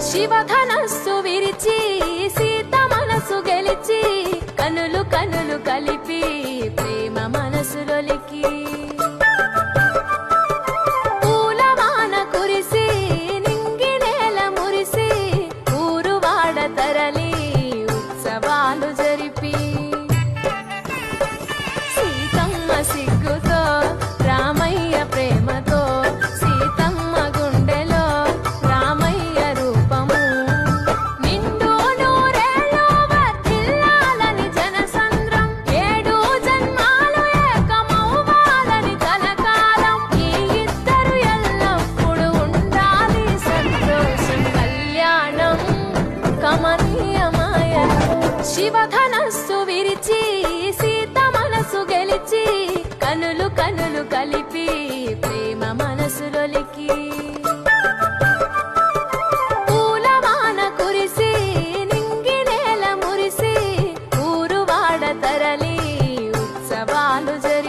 శివధనస్సు విరిచి సీత మనసు గెలిచి కనులు కనులు కలిపి శివధనస్సు విరిచి సీత మనసు గెలిచి కనులు కనులు కలిపి ప్రేమ మనసులొలికి పూలవాన కురిసి నింగి నేల మురిసి ఊరువాడ తరలి ఉత్సవాలు జరి